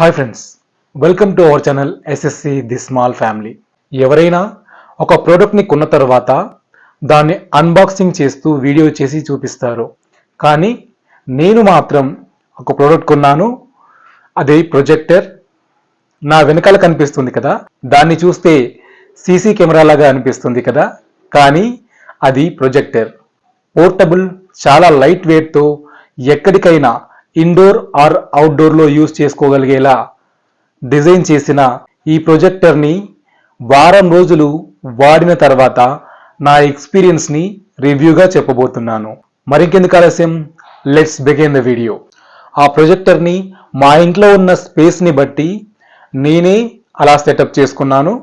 Hi friends welcome to our channel SSC the small family ఎవరైనా ఒక ప్రోడక్ట్ని కొన్న తర్వాత దాన్ని అన్బాక్సింగ్ చేస్తూ వీడియో చేసి చూపిస్తారు. కానీ నేను మాత్రం ఒక ప్రోడక్ట్ కొన్నాను అది ప్రొజెక్టర్ నా వెనకాల కనిపిస్తుంది కదా దాన్ని చూస్తే సీసీ కెమెరా లాగా అనిపిస్తుంది కదా కానీ అది ప్రొజెక్టర్ పోర్టబుల్ చాలా లైట్ వెయిట్తో ఎక్కడికైనా ఇండోర్ ఆర్ అవుట్డోర్లో యూజ్ చేసుకోగలిగేలా డిజైన్ చేసిన ఈ ప్రొజెక్టర్ని వారం రోజులు వాడిన తర్వాత నా ఎక్స్పీరియన్స్ని రివ్యూగా చెప్పబోతున్నాను. మరికెందుకు ఆలస్యం? లెట్స్ బిగిన్ ద వీడియో ఆ ప్రొజెక్టర్ని మా ఇంట్లో ఉన్న స్పేస్ని బట్టి నేనే అలా సెటప్ చేసుకున్నాను.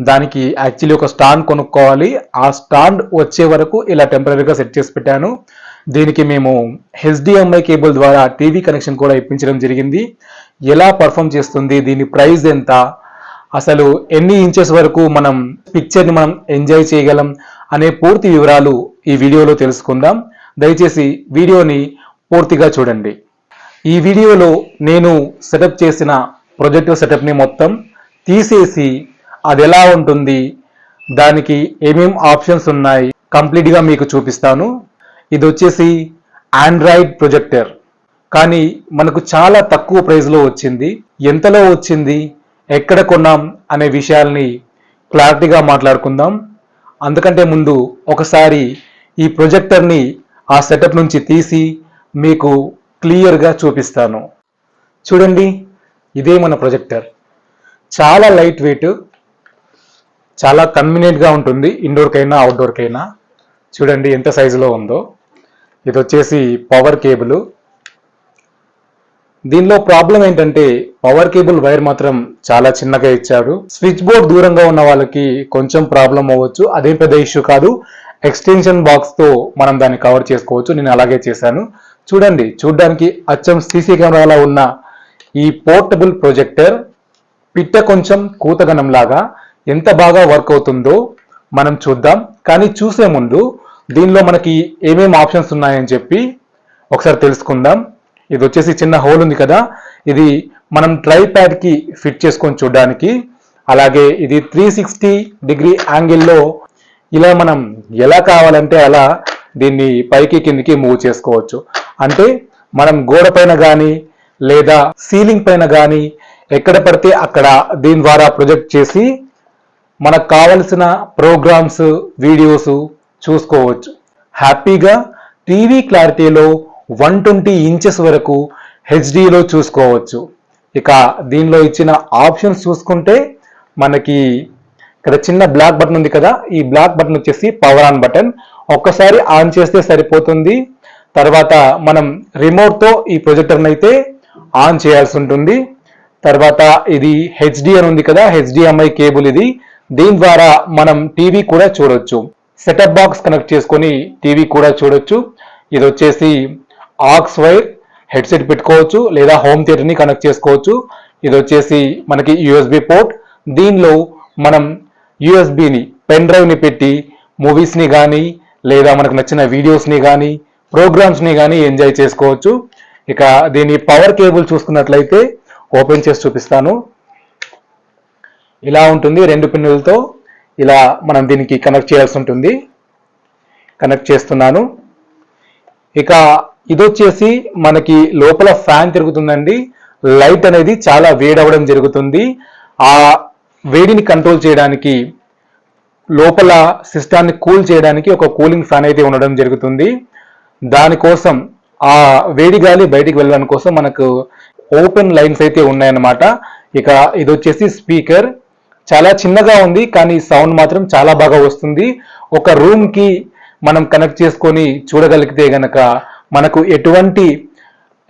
దానికి యాక్చువల్లీ ఒక స్టాండ్ కొనుక్కోవాలి. ఆ స్టాండ్ వచ్చే వరకు ఇలా టెంపరీగా సెట్ చేసి పెట్టాను. దీనికి మేము హెచ్డిఎంఐ కేబుల్ ద్వారా టీవీ కనెక్షన్ కూడా ఇప్పించడం జరిగింది. ఎలా పర్ఫామ్ చేస్తుంది దీని ప్రైస్ ఎంత అసలు ఎన్ని ఇంచెస్ వరకు మనం పిక్చర్ని మనం ఎంజాయ్ చేయగలం అనే పూర్తి వివరాలు ఈ వీడియోలో తెలుసుకుందాం. దయచేసి వీడియోని పూర్తిగా చూడండి. ఈ వీడియోలో నేను సెటప్ చేసిన ప్రొజెక్టివ్ సెటప్ని మొత్తం తీసేసి అది ఎలా ఉంటుంది దానికి ఏమేం ఆప్షన్స్ ఉన్నాయి కంప్లీట్గా మీకు చూపిస్తాను. ఇది వచ్చేసి ఆండ్రాయిడ్ ప్రొజెక్టర్ కానీ మనకు చాలా తక్కువ ప్రైస్లో వచ్చింది. ఎంతలో వచ్చింది? ఎక్కడ కొన్నాం? అనే విషయాల్ని క్లారిటీగా మాట్లాడుకుందాం. అందుకంటే ముందు ఒకసారి ఈ ప్రొజెక్టర్ని ఆ సెటప్ నుంచి తీసి మీకు క్లియర్గా చూపిస్తాను. చూడండి ఇదే మన ప్రొజెక్టర్ చాలా లైట్ వెయిట్ చాలా కన్వీనియంట్గా ఉంటుంది. ఇండోర్కైనా అవుట్డోర్కైనా చూడండి ఎంత సైజులో ఉందో. ఇది వచ్చేసి పవర్ కేబుల్ దీనిలో ప్రాబ్లం ఏంటంటే పవర్ కేబుల్ వైర్ మాత్రం చాలా చిన్నగా ఇచ్చాడు. స్విచ్ బోర్డ్ దూరంగా ఉన్న వాళ్ళకి కొంచెం ప్రాబ్లం అవ్వచ్చు. అదేం పెద్ద ఇష్యూ కాదు. ఎక్స్టెన్షన్ బాక్స్తో మనం దాన్ని కవర్ చేసుకోవచ్చు. నేను అలాగే చేశాను. చూడండి చూడడానికి అచ్చం సీసీ కెమెరాలో ఉన్న ఈ పోర్టబుల్ ప్రొజెక్టర్ పిట్ట కొంచెం కూతగనం లాగా ఎంత బాగా వర్క్ అవుతుందో మనం చూద్దాం. కానీ చూసే ముందు దీనిలో మనకి ఏమేమి ఆప్షన్స్ ఉన్నాయని చెప్పి ఒకసారి తెలుసుకుందాం. ఇది వచ్చేసి చిన్న హోల్ ఉంది కదా. ఇది మనం ట్రై ప్యాడ్కి ఫిట్ చేసుకొని చూడడానికి. అలాగే ఇది త్రీ సిక్స్టీ డిగ్రీ యాంగిల్లో ఇలా మనం ఎలా కావాలంటే అలా దీన్ని పైకి కిందికి మూవ్ చేసుకోవచ్చు. అంటే మనం గోడ పైన కానీ లేదా సీలింగ్ పైన కానీ ఎక్కడ పడితే అక్కడ దీని ద్వారా ప్రొజెక్ట్ చేసి మనకు కావలసిన ప్రోగ్రామ్స్ వీడియోస్ చూసుకోవచ్చు. హ్యాపీగా టీవీ క్లారిటీలో వన్ ట్వంటీ ఇంచెస్ వరకు హెచ్డిలో చూసుకోవచ్చు. ఇక దీనిలో ఇచ్చిన ఆప్షన్స్ చూసుకుంటే మనకి ఇక్కడ చిన్న బ్లాక్ బటన్ ఉంది కదా ఈ బ్లాక్ బటన్ వచ్చేసి పవర్ ఆన్ బటన్ ఒక్కసారి ఆన్ చేస్తే సరిపోతుంది. తర్వాత మనం రిమోట్తో ఈ ప్రొజెక్టర్ని అయితే ఆన్ చేయాల్సి ఉంటుంది. తర్వాత ఇది హెచ్డి అని ఉంది కదా హెచ్డిఎంఐ కేబుల్ ఇది. దీని ద్వారా మనం టీవీ కూడా చూడొచ్చు. సెటప్ బాక్స్ కనెక్ట్ చేసుకొని టీవీ కూడా చూడొచ్చు. ఇది వచ్చేసి ఆక్స్ వైర్ హెడ్సెట్ పెట్టుకోవచ్చు లేదా హోమ్ థియేటర్ని కనెక్ట్ చేసుకోవచ్చు. ఇది వచ్చేసి మనకి యూఎస్బి పోర్ట్. దీనిలో మనం యూఎస్బిని పెన్ డ్రైవ్ని పెట్టి మూవీస్ని కానీ లేదా మనకు నచ్చిన వీడియోస్ని కానీ ప్రోగ్రామ్స్ని కానీ ఎంజాయ్ చేసుకోవచ్చు. ఇక దీని పవర్ కేబుల్ చూసుకున్నట్లయితే ఓపెన్ చేసి చూపిస్తాను. ఇలా ఉంటుంది రెండు పిన్నులతో. ఇలా మనం దీనికి కనెక్ట్ చేయాల్సి ఉంటుంది. కనెక్ట్ చేస్తున్నాను. ఇక ఇది వచ్చేసి మనకి లోపల ఫ్యాన్ తిరుగుతుందండి. లైట్ అనేది చాలా వేడవడం జరుగుతుంది. ఆ వేడిని కంట్రోల్ చేయడానికి లోపల సిస్టాన్ని కూల్ చేయడానికి ఒక కూలింగ్ ఫ్యాన్ అయితే ఉండడం జరుగుతుంది. దానికోసం ఆ వేడి గాలి బయటికి వెళ్ళడానికి కోసం మనకు ఓపెన్ లైన్స్ అయితే ఉన్నాయన్నమాట. ఇక ఇది వచ్చేసి స్పీకర్ చాలా చిన్నగా ఉంది కానీ సౌండ్ మాత్రం చాలా బాగా వస్తుంది. ఒక రూమ్కి మనం కనెక్ట్ చేసుకొని చూడగలిగితే గనక మనకు ఎటువంటి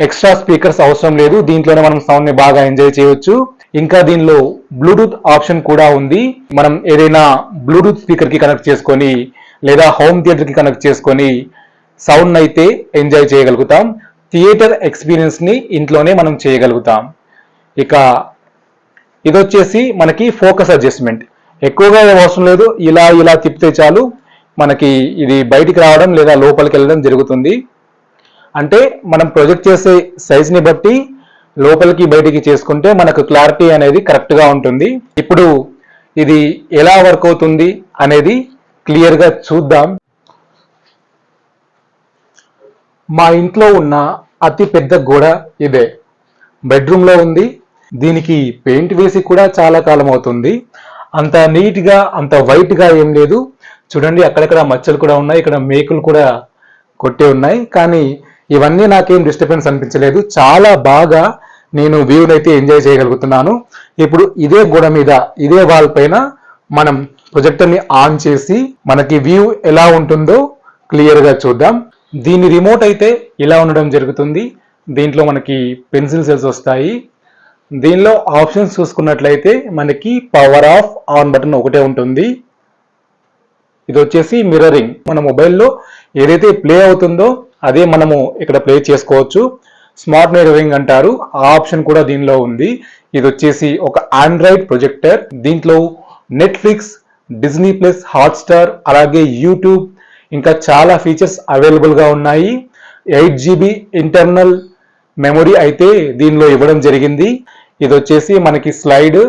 ఎక్స్ట్రా స్పీకర్స్ అవసరం లేదు. దీంట్లోనే మనం సౌండ్ని బాగా ఎంజాయ్ చేయొచ్చు. ఇంకా దీనిలో బ్లూటూత్ ఆప్షన్ కూడా ఉంది. మనం ఏదైనా బ్లూటూత్ స్పీకర్కి కనెక్ట్ చేసుకొని లేదా హోమ్ థియేటర్కి కనెక్ట్ చేసుకొని సౌండ్ అయితే ఎంజాయ్ చేయగలుగుతాం. థియేటర్ ఎక్స్పీరియన్స్ని ఇంట్లోనే మనం చేయగలుగుతాం. ఇక ఇది వచ్చేసి మనకి ఫోకస్ అడ్జస్ట్మెంట్. ఎక్కువగా అవసరం లేదు ఇలా ఇలా తిప్పితే చాలు మనకి ఇది బయటికి రావడం లేదా లోపలికి వెళ్ళడం జరుగుతుంది. అంటే మనం ప్రొజెక్ట్ చేసే సైజ్ని బట్టి లోపలికి బయటికి చేసుకుంటే మనకు క్లారిటీ అనేది కరెక్ట్గా ఉంటుంది. ఇప్పుడు ఇది ఎలా వర్క్ అవుతుంది అనేది క్లియర్గా చూద్దాం. మా ఇంట్లో ఉన్న అతి పెద్ద గోడ ఇదే. బెడ్రూమ్లో ఉంది. దీనికి పెయింట్ వేసి కూడా చాలా కాలం అవుతుంది. అంత నీట్గా అంత వైట్గా ఏం లేదు. చూడండి అక్కడక్కడ మచ్చలు కూడా ఉన్నాయి. ఇక్కడ మేకులు కూడా కొట్టే ఉన్నాయి. కానీ ఇవన్నీ నాకేం డిస్టర్బెన్స్ అనిపించలేదు. చాలా బాగా నేను వ్యూని అయితే ఎంజాయ్ చేయగలుగుతున్నాను. ఇప్పుడు ఇదే గోడ మీద ఇదే వాల్ పైన మనం ప్రొజెక్టర్ని ఆన్ చేసి మనకి వ్యూ ఎలా ఉంటుందో క్లియర్గా చూద్దాం. దీని రిమోట్ అయితే ఇలా ఉండడం జరుగుతుంది. దీంట్లో మనకి పెన్సిల్ సెల్స్ వస్తాయి. దీనిలో ఆప్షన్స్ చూసుకున్నట్లయితే మనకి పవర్ ఆఫ్ ఆన్ బటన్ ఒకటే ఉంటుంది. ఇది వచ్చేసి మిర్రరింగ్ మన మొబైల్లో ఏదైతే ప్లే అవుతుందో అదే మనము ఇక్కడ ప్లే చేసుకోవచ్చు. స్మార్ట్ మిర్రరింగ్ అంటారు. ఆ ఆప్షన్ కూడా దీనిలో ఉంది. ఇది వచ్చేసి ఒక ఆండ్రాయిడ్ ప్రొజెక్టర్ దీంట్లో నెట్ఫ్లిక్స్ డిజ్నీ ప్లస్ హాట్స్టార్ అలాగే యూట్యూబ్ ఇంకా చాలా ఫీచర్స్ అవైలబుల్గా ఉన్నాయి. ఎయిట్ జీబీ ఇంటర్నల్ మెమొరీ అయితే దీనిలో ఇవ్వడం జరిగింది. ఇది వచ్చేసి మనకి స్లైడ్.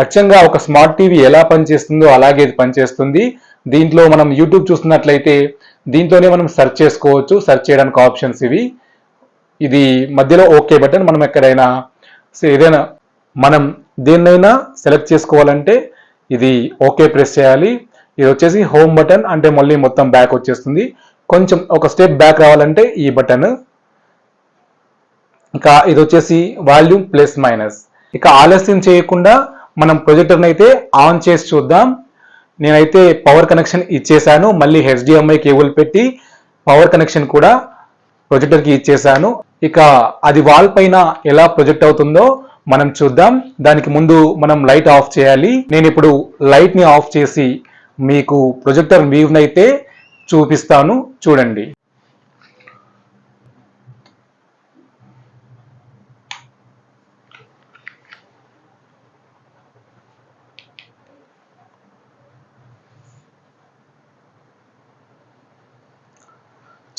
అచ్చంగా ఒక స్మార్ట్ టీవీ ఎలా పనిచేస్తుందో అలాగే ఇది పనిచేస్తుంది. దీంట్లో మనం యూట్యూబ్ చూస్తున్నట్లయితే దీంట్లోనే మనం సెర్చ్ చేసుకోవచ్చు. సెర్చ్ చేయడానికి ఆప్షన్స్ ఇవి. ఇది మధ్యలో ఓకే బటన్. మనం ఎక్కడైనా ఏదైనా మనం దేన్నైనా సెలెక్ట్ చేసుకోవాలంటే ఇది ఓకే ప్రెస్ చేయాలి. ఇది వచ్చేసి హోమ్ బటన్ అంటే మళ్ళీ మొత్తం బ్యాక్ వచ్చేస్తుంది. కొంచెం ఒక స్టెప్ బ్యాక్ రావాలంటే ఈ బటన్. ఇంకా ఇది వచ్చేసి వాల్యూమ్ ప్లస్ మైనస్. ఇక ఆలస్యం చేయకుండా మనం ప్రొజెక్టర్ని అయితే ఆన్ చేసి చూద్దాం. నేనైతే పవర్ కనెక్షన్ ఇచ్చేసాను మళ్ళీ హెచ్డిఎంఐ కేబుల్ పెట్టి పవర్ కనెక్షన్ కూడా ప్రొజెక్టర్కి ఇచ్చేసాను ఇక అది వాల్ పైన ఎలా ప్రొజెక్ట్ అవుతుందో మనం చూద్దాం. దానికి ముందు మనం లైట్ ఆఫ్ చేయాలి. నేను ఇప్పుడు లైట్ని ఆఫ్ చేసి మీకు ప్రొజెక్టర్ వ్యూని అయితే చూపిస్తాను. చూడండి.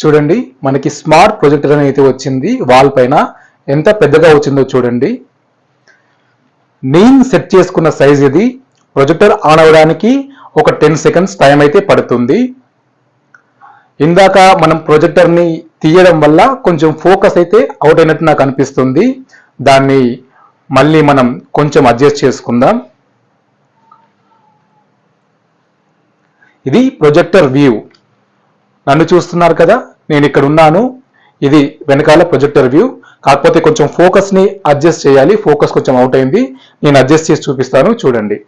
చూడండి మనకి స్మార్ట్ ప్రొజెక్టర్ అని అయితే వచ్చింది వాల్ పైన. ఎంత పెద్దగా వచ్చిందో చూడండి. నేను సెట్ చేసుకున్న సైజ్ ఇది. ప్రొజెక్టర్ ఆన్ అవ్వడానికి ఒక టెన్ సెకండ్స్ టైం అయితే పడుతుంది. ఇందాక మనం ప్రొజెక్టర్ని తీయడం వల్ల కొంచెం ఫోకస్ అయితే అవుట్ అయినట్టు నాకు అనిపిస్తుంది. దాన్ని మళ్ళీ మనం కొంచెం అడ్జస్ట్ చేసుకుందాం. ఇది ప్రొజెక్టర్ వ్యూ నన్ను చూస్తున్నారు కదా? నేను ఇక్కడ ఉన్నాను. ఇది వెనకాల ప్రొజెక్టర్ వ్యూ. కాకపోతే కొంచెం ఫోకస్ని అడ్జస్ట్ చేయాలి. ఫోకస్ కొంచెం అవుట్ అయింది. నేను అడ్జస్ట్ చేసి చూపిస్తాను. చూడండి.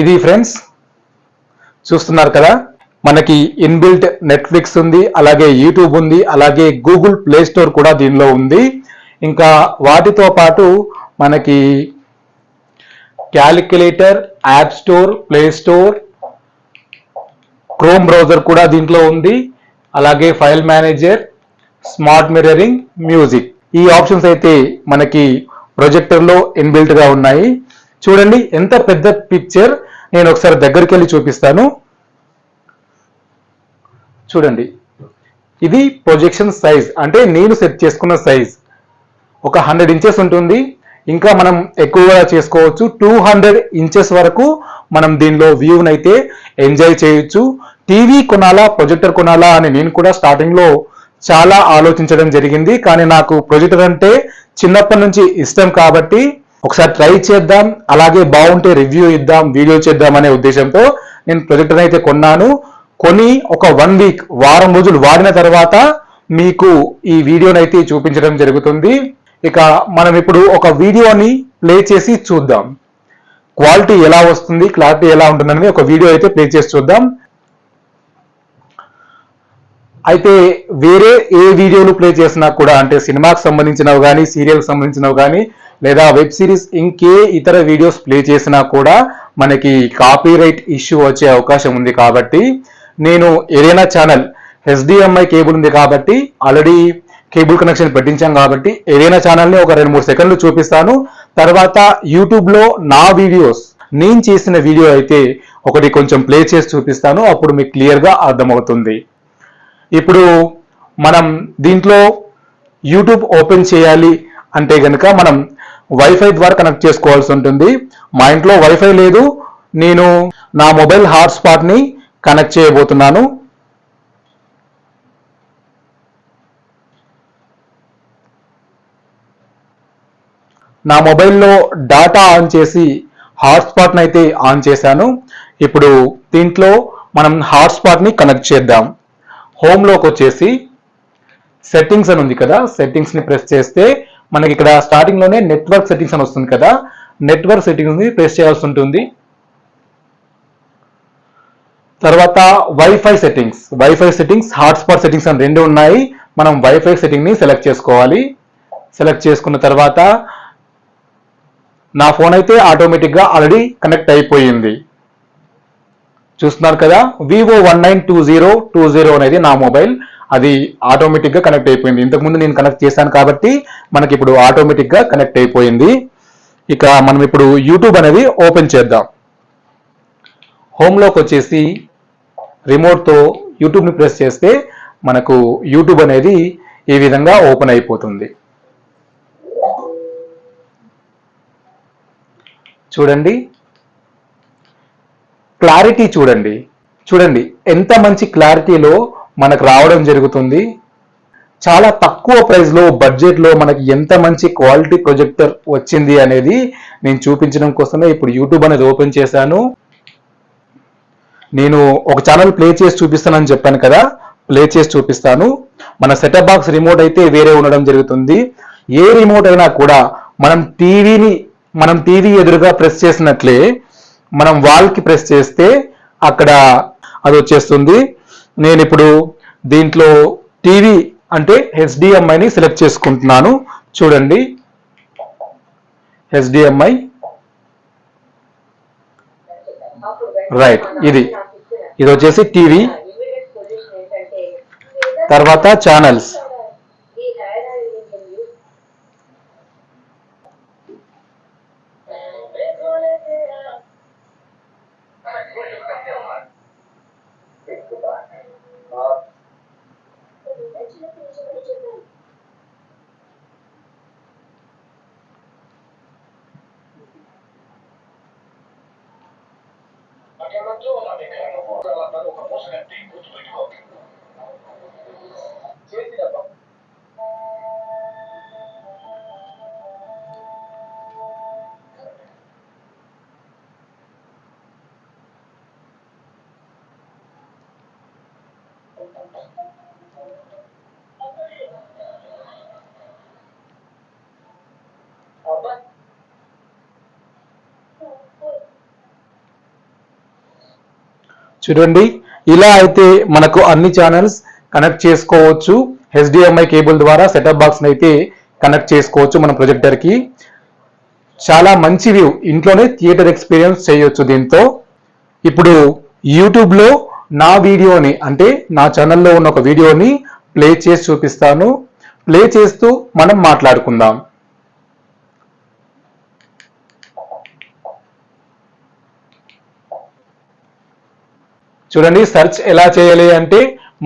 ఇది ఫ్రెండ్స్ చూస్తున్నారు కదా? మనకి ఇన్బిల్ట్ నెట్ఫ్లిక్స్ ఉంది అలాగే యూట్యూబ్ ఉంది అలాగే గూగుల్ ప్లే స్టోర్ కూడా దీనిలో ఉంది. ఇంకా వాటితో పాటు మనకి calculator app store play store Chrome browser కూడా దీంట్లో ఉంది. అలాగే file manager smart mirroring music ఈ ఆప్షన్స్ అయితే మనకి ప్రొజెక్టర్లో ఇన్బిల్ట్గా ఉన్నాయి. చూడండి ఎంత పెద్ద పిక్చర్ నేను ఒకసారి దగ్గరికి వెళ్ళి చూపిస్తాను. చూడండి. ఇది ప్రొజెక్షన్ సైజ్ అంటే నేను సెట్ చేసుకున్న సైజ్ ఒక హండ్రెడ్ ఇంచెస్ ఉంటుంది. ఇంకా మనం ఎక్కువగా చేసుకోవచ్చు. టూ హండ్రెడ్ ఇంచెస్ వరకు మనం దీనిలో వ్యూనైతే ఎంజాయ్ చేయొచ్చు. టీవీ కొనాలా ప్రొజెక్టర్ కొనాలా అని నేను కూడా స్టార్టింగ్లో చాలా ఆలోచించడం జరిగింది. కానీ నాకు ప్రొజెక్టర్ అంటే చిన్నప్పటి నుంచి ఇష్టం కాబట్టి ఒకసారి ట్రై చేద్దాం. అలాగే బాగుంటే రివ్యూ ఇద్దాం వీడియో చేద్దాం అనే ఉద్దేశంతో నేను ప్రొజెక్టర్ అయితే కొన్నాను. కొని ఒక వన్ వీక్ వారం రోజులు వాడిన తర్వాత మీకు ఈ వీడియోని అయితే చూపించడం జరుగుతుంది. ఇక మనం ఇప్పుడు ఒక వీడియోని ప్లే చేసి చూద్దాం. క్వాలిటీ ఎలా వస్తుంది క్లారిటీ ఎలా ఉంటుందని ఒక వీడియో అయితే ప్లే చేసి చూద్దాం. అయితే వేరే ఏ వీడియోలు ప్లే చేసినా కూడా అంటే సినిమాకి సంబంధించినవి కానీ సీరియల్కి సంబంధించినవి కానీ లేదా వెబ్ సిరీస్ ఇంకే ఇతర వీడియోస్ ప్లే చేసినా కూడా మనకి కాపీరైట్ ఇష్యూ వచ్చే అవకాశం ఉంది కాబట్టి నేను ఏదైనా ఛానల్ హెచ్డిఎంఐ కేబుల్ ఉంది కాబట్టి ఆల్రెడీ కేబుల్ కనెక్షన్ పెట్టించాం కాబట్టి ఏదైనా ఛానల్ని ఒక రెండు మూడు సెకండ్లు చూపిస్తాను. తర్వాత యూట్యూబ్లో నా వీడియోస్ నేను చేసిన వీడియో అయితే ఒకటి కొంచెం ప్లే చేసి చూపిస్తాను. అప్పుడు మీకు క్లియర్గా అర్థమవుతుంది. ఇప్పుడు మనం దీంట్లో యూట్యూబ్ ఓపెన్ చేయాలి అంటే కనుక మనం వైఫై ద్వారా కనెక్ట్ చేసుకోవాల్సి ఉంటుంది. మా ఇంట్లో వైఫై లేదు. నేను నా మొబైల్ హాట్స్పాట్ని కనెక్ట్ చేయబోతున్నాను. నా మొబైల్లో డాటా ఆన్ చేసి హాట్స్పాట్ని అయితే ఆన్ చేశాను. ఇప్పుడు దీంట్లో మనం హాట్స్పాట్ని కనెక్ట్ చేద్దాం. హోమ్లోకి వచ్చేసి సెట్టింగ్స్ అని ఉంది కదా సెట్టింగ్స్ని ప్రెస్ చేస్తే మనకి ఇక్కడ స్టార్టింగ్లోనే నెట్వర్క్ సెట్టింగ్స్ అని వస్తుంది కదా నెట్వర్క్ సెట్టింగ్స్ని ప్రెస్ చేయాల్సి ఉంటుంది. తర్వాత wifi settings wifi settings hotspot settings అని రెండు ఉన్నాయి. మనం వైఫై సెట్టింగ్ని సెలెక్ట్ చేసుకోవాలి. సెలెక్ట్ చేసుకున్న తర్వాత నా ఫోన్ అయితే ఆటోమేటిక్గా ఆల్రెడీ కనెక్ట్ అయిపోయింది. చూస్తున్నారు కదా? Vivo one nine two zero two zero అనేది నా మొబైల్ అది ఆటోమేటిక్గా కనెక్ట్ అయిపోయింది. ఇంతకుముందు నేను కనెక్ట్ చేశాను కాబట్టి మనకి ఇప్పుడు ఆటోమేటిక్గా కనెక్ట్ అయిపోయింది. ఇక మనం ఇప్పుడు యూట్యూబ్ అనేది ఓపెన్ చేద్దాం. హోమ్లోకి వచ్చేసి రిమోట్తో యూట్యూబ్ని ప్రెస్ చేస్తే మనకు యూట్యూబ్ అనేది ఈ విధంగా ఓపెన్ అయిపోతుంది. చూడండి. క్లారిటీ చూడండి. చూడండి ఎంత మంచి క్లారిటీలో మనకు రావడం జరుగుతుంది. చాలా తక్కువ ప్రైస్లో బడ్జెట్లో మనకి ఎంత మంచి క్వాలిటీ ప్రొజెక్టర్ వచ్చింది అనేది నేను చూపించడం కోసమే ఇప్పుడు యూట్యూబ్ అనేది ఓపెన్ చేశాను. నేను ఒక ఛానల్ ప్లే చేసి చూపిస్తానని చెప్పాను కదా ప్లే చేసి చూపిస్తాను. మన సెటప్ బాక్స్ రిమోట్ అయితే వేరే ఉండడం జరుగుతుంది. ఏ రిమోట్ అయినా కూడా మనం టీవీని మనం టీవీ ఎదురుగా ప్రెస్ చేసినట్లే మనం వాల్కి ప్రెస్ చేస్తే అక్కడ అది వచ్చేస్తుంది. నేను ఇప్పుడు దీంట్లో టీవీ అంటే హెచ్డిఎంఐని సెలెక్ట్ చేసుకుంటున్నాను. చూడండి. హెచ్డిఎంఐ రైట్ ఇది. ఇది వచ్చేసి టీవీ. తర్వాత ఛానల్స్ చూడండి. ఇలా అయితే మనకు అన్ని ఛానల్స్ కనెక్ట్ చేసుకోవచ్చు. హెచ్డిఎంఐ కేబుల్ ద్వారా సెటప్ బాక్స్ని అయితే కనెక్ట్ చేసుకోవచ్చు మన ప్రొజెక్టర్కి చాలా మంచి వ్యూ ఇంట్లోనే థియేటర్ ఎక్స్పీరియన్స్ చేయొచ్చు దీంతో. ఇప్పుడు యూట్యూబ్లో నా వీడియోని అంటే నా ఛానల్లో ఉన్న ఒక వీడియోని ప్లే చేసి చూపిస్తాను. ప్లే చేస్తూ మనం మాట్లాడుకుందాం. చూడండి సెర్చ్ ఎలా చేయాలి అంటే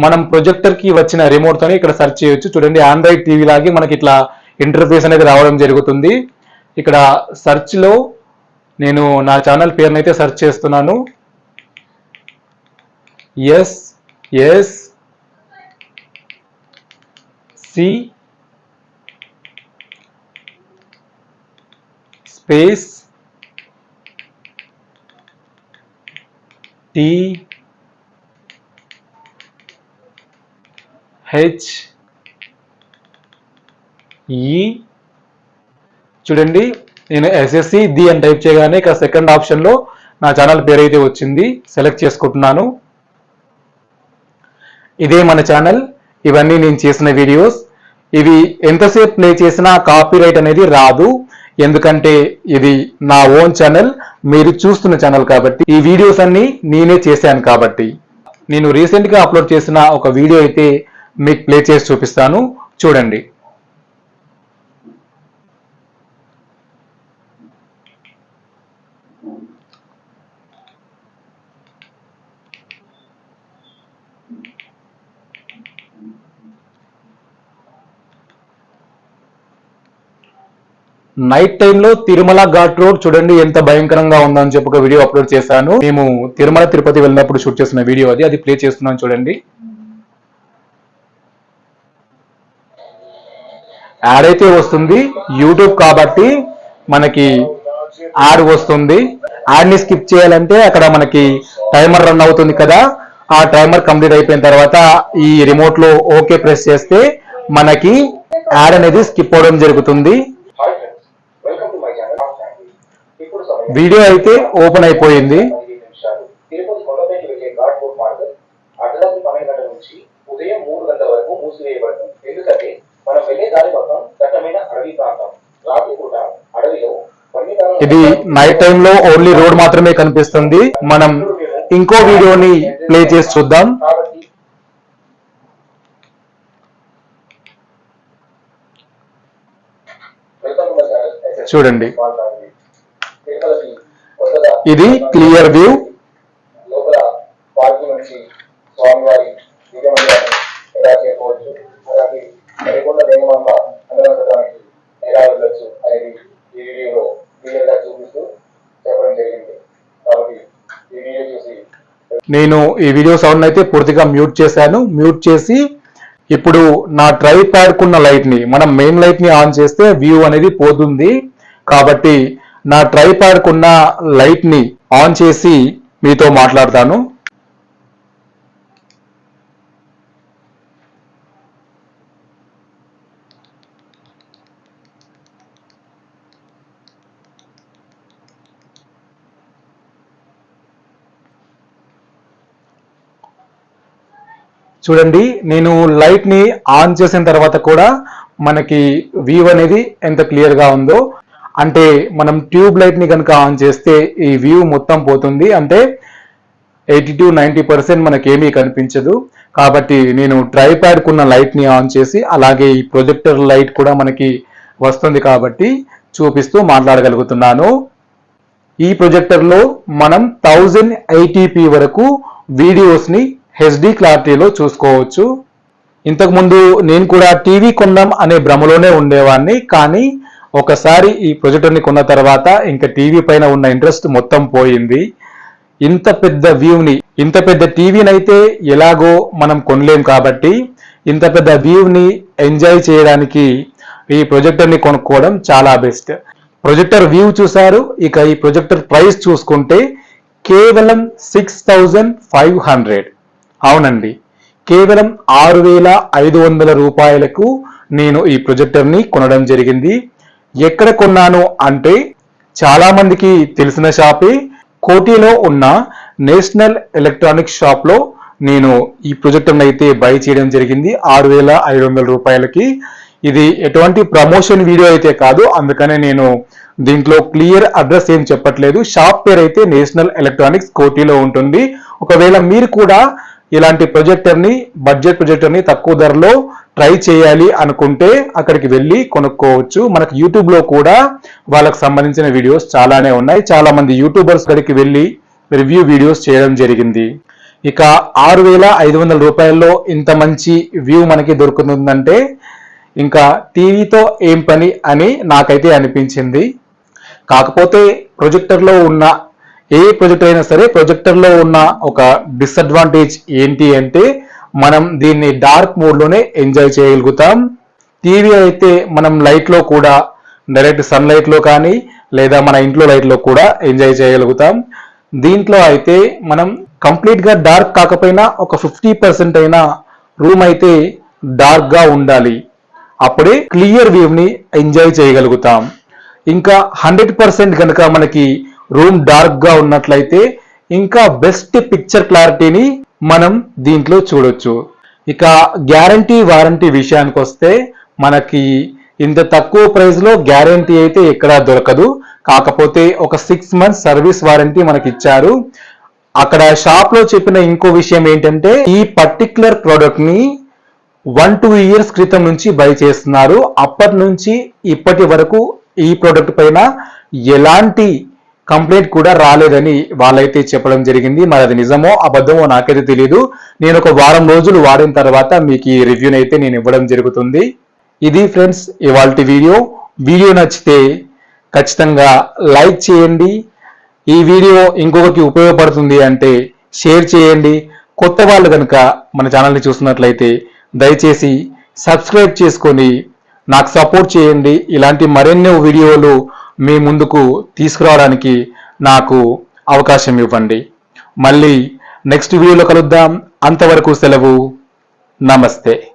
మనం ప్రొజెక్టర్కి వచ్చిన రిమోట్ తోనే ఇక్కడ సెర్చ్ చేయొచ్చు. చూడండి ఆండ్రాయిడ్ టీవీ లాగే మనకి ఇట్లా ఇంటర్ఫేస్ అనేది రావడం జరుగుతుంది. ఇక్కడ సెర్చ్లో నేను నా ఛానల్ పేరునైతే అయితే సెర్చ్ చేస్తున్నాను. S S C space T H E. చూడండి నేను ఎస్ఎస్సి ది అని టైప్ చేయగానే ఇక్కడ సెకండ్ ఆప్షన్లో నా ఛానల్ పేరు అయితే వచ్చింది. సెలెక్ట్ చేసుకుంటున్నాను. ఇదే మన ఛానల్ ఇవన్నీ నేను చేసిన వీడియోస్ ఇవి ఎంతసేపు ప్లే చేసినా కాపీ రైట్ అనేది రాదు. ఎందుకంటే ఇది నా ఓన్ ఛానల్ మీరు చూస్తున్న ఛానల్ కాబట్టి. ఈ వీడియోస్ అన్ని నేనే చేశాను కాబట్టి. నేను రీసెంట్గా అప్లోడ్ చేసిన ఒక వీడియో అయితే మీకు ప్లే చేసి చూపిస్తాను. చూడండి. నైట్ టైంలో తిరుమల ఘాట్ రోడ్ చూడండి ఎంత భయంకరంగా ఉందని చెప్పి ఒక వీడియో అప్లోడ్ చేశాను. మేము తిరుమల తిరుపతి వెళ్ళినప్పుడు షూట్ చేసిన వీడియో అది. అది ప్లే చేస్తున్నాను చూడండి. యాడ్ అయితే వస్తుంది? యూట్యూబ్ కాబట్టి మనకి యాడ్ వస్తుంది. యాడ్ని స్కిప్ చేయాలంటే అక్కడ మనకి టైమర్ రన్ అవుతుంది కదా. ఆ టైమర్ కంప్లీట్ అయిపోయిన తర్వాత ఈ రిమోట్లో ఓకే ప్రెస్ చేస్తే మనకి యాడ్ అనేది స్కిప్ అవడం జరుగుతుంది. వీడియో అయితే ఓపెన్ అయిపోయింది. ఉదయం మూడు గంటల వరకు మూసివేయబడుతుంది. ఎందుకంటే మనం వెళ్ళే దారి మొత్తం దట్టమైన అడవి ప్రాంతం అడవిలో ఇది నైట్ టైంలో ఓన్లీ రోడ్ మాత్రమే కనిపిస్తుంది. మనం ఇంకో వీడియోని ప్లే చేసి చూద్దాం. చూడండి. ఇది క్లియర్ వ్యూ లోపల పార్కి నుంచి స్వామివారి దిగమందిరాన్ని ఎలా చేయవచ్చు అలాగే మరికొన్న దేవమంత అందడానికి ఎలా వెళ్ళొచ్చు అనేది ఈ వీడియోలో క్లియర్గా చూపిస్తూ చెప్పడం జరిగింది కాబట్టి ఈ వీడియో చూసి నేను ఈ వీడియో సౌండ్ అయితే పూర్తిగా మ్యూట్ చేశాను. మ్యూట్ చేసి ఇప్పుడు నా ట్రై ప్యాడ్కున్న లైట్ని మనం మెయిన్ లైట్ని ఆన్ చేస్తే వ్యూ అనేది పోతుంది. కాబట్టి నా ట్రై ప్యాడ్కున్న లైట్ని ఆన్ చేసి మీతో మాట్లాడతాను. చూడండి నేను లైట్ని ఆన్ చేసిన తర్వాత కూడా మనకి వ్యూ అనేది ఎంత క్లియర్గా ఉందో. అంటే మనం ట్యూబ్ లైట్ని కనుక ఆన్ చేస్తే ఈ వ్యూ మొత్తం పోతుంది. అంటే ఎయిటీ టు నైంటీ పర్సెంట్ మనకేమీ కనిపించదు. కాబట్టి నేను ట్రైప్యాడ్ కున్న లైట్ని ఆన్ చేసి అలాగే ఈ ప్రొజెక్టర్ లైట్ కూడా మనకి వస్తుంది కాబట్టి చూపిస్తూ మాట్లాడగలుగుతున్నాను. ఈ ప్రొజెక్టర్లో మనం థౌజండ్ ఎయిటీపీ వరకు వీడియోస్ని హెచ్డి క్లారిటీలో చూసుకోవచ్చు. ఇంతకుముందు నేను కూడా టీవీ కొందాం అనే భ్రమలోనే ఉండేవాడిని కానీ ఒకసారి ఈ ప్రొజెక్టర్ని కొన్న తర్వాత ఇంకా టీవీ పైన ఉన్న ఇంట్రెస్ట్ మొత్తం పోయింది. ఇంత పెద్ద వ్యూని ఇంత పెద్ద టీవీని అయితే ఎలాగో మనం కొనలేం కాబట్టి ఇంత పెద్ద వ్యూని ఎంజాయ్ చేయడానికి ఈ ప్రొజెక్టర్ని కొనుక్కోవడం చాలా బెస్ట్. ప్రొజెక్టర్ వ్యూ చూశారు ఇక ఈ ప్రొజెక్టర్ ప్రైస్ చూసుకుంటే కేవలం సిక్స్ థౌజండ్ ఫైవ్ హండ్రెడ్ అవునండి. కేవలం ఆరు వేల ఐదు వందల రూపాయలకు నేను ఈ ప్రొజెక్టర్ని కొనడం జరిగింది. ఎక్కడ కొన్నాను అంటే చాలామందికి తెలిసిన షాపే. కోటిలో ఉన్న నేషనల్ ఎలక్ట్రానిక్ షాప్లో నేను ఈ ప్రొజెక్టర్ని అయితే బై చేయడం జరిగింది. ఆరు వేల ఐదు వందల రూపాయలకి. ఇది ఎటువంటి ప్రమోషన్ వీడియో అయితే కాదు. అందుకనే నేను దీంట్లో క్లియర్ అడ్రస్ ఏం చెప్పట్లేదు. షాప్ పేరు అయితే నేషనల్ ఎలక్ట్రానిక్స్ కోటిలో ఉంటుంది. ఒకవేళ మీరు కూడా ఇలాంటి ప్రొజెక్టర్ని బడ్జెట్ ప్రొజెక్టర్ని తక్కువ ధరలో ట్రై చేయాలి అనుకుంటే అక్కడికి వెళ్ళి కొనుక్కోవచ్చు. మనకు యూట్యూబ్లో కూడా వాళ్ళకి సంబంధించిన వీడియోస్ చాలానే ఉన్నాయి. చాలా మంది యూట్యూబర్స్ అక్కడికి వెళ్ళి రివ్యూ వీడియోస్ చేయడం జరిగింది. ఇక ఆరు వేల ఐదు వందల రూపాయల్లో ఇంత మంచి వ్యూ మనకి దొరుకుతుందంటే ఇంకా టీవీతో ఏం పని అని నాకైతే అనిపించింది. కాకపోతే ప్రొజెక్టర్లో ఉన్న ఏ ప్రొజెక్టర్ అయినా సరే ప్రొజెక్టర్లో ఉన్న ఒక డిసడ్వాంటేజ్ ఏంటి అంటే మనం దీన్ని డార్క్ మోడ్లోనే ఎంజాయ్ చేయగలుగుతాం. టీవీ అయితే మనం లైట్లో కూడా డైరెక్ట్ సన్ లైట్లో కానీ లేదా మన ఇంట్లో లైట్లో కూడా ఎంజాయ్ చేయగలుగుతాం. దీంట్లో అయితే మనం కంప్లీట్గా డార్క్ కాకపోయినా ఒక ఫిఫ్టీ పర్సెంట్ అయినా రూమ్ అయితే డార్క్గా ఉండాలి. అప్పుడే క్లియర్ వ్యూని ఎంజాయ్ చేయగలుగుతాం. ఇంకా హండ్రెడ్ పర్సెంట్ కనుక మనకి రూమ్ డార్క్గా ఉన్నట్లయితే ఇంకా బెస్ట్ పిక్చర్ క్లారిటీని మనం దీంట్లో చూడొచ్చు. ఇక గ్యారంటీ వారంటీ విషయానికి వస్తే మనకి ఇంత తక్కువ ప్రైస్లో గ్యారంటీ అయితే ఎక్కడా దొరకదు. కాకపోతే ఒక సిక్స్ మంత్స్ సర్వీస్ వారంటీ మనకి ఇచ్చారు అక్కడ షాప్లో చెప్పిన ఇంకో విషయం ఏంటంటే ఈ పర్టికులర్ ప్రోడక్ట్ని వన్ టూ ఇయర్స్ క్రితం నుంచి బై చేస్తున్నారు. అప్పటి నుంచి ఇప్పటి వరకు ఈ ప్రోడక్ట్ పైన ఎలాంటి కంప్లైంట్ కూడా రాలేదని వాళ్ళైతే చెప్పడం జరిగింది. మరి అది నిజమో అబద్ధమో నాకైతే తెలియదు నేను ఒక వారం రోజులు వాడిన తర్వాత మీకు ఈ రివ్యూని అయితే నేను ఇవ్వడం జరుగుతుంది. ఇది ఫ్రెండ్స్ ఇవాళ వీడియో. వీడియో నచ్చితే ఖచ్చితంగా లైక్ చేయండి. ఈ వీడియో ఇంకొకరికి ఉపయోగపడుతుంది అంటే షేర్ చేయండి. కొత్త వాళ్ళు కనుక మన ఛానల్ని చూస్తున్నట్లయితే దయచేసి సబ్స్క్రైబ్ చేసుకొని నాకు సపోర్ట్ చేయండి. ఇలాంటి మరెన్నో వీడియోలు మీ ముందుకు తీసుకురావడానికి నాకు అవకాశం ఇవ్వండి. మళ్ళీ నెక్స్ట్ వీడియోలో కలుద్దాం. అంతవరకు సెలవు. నమస్తే.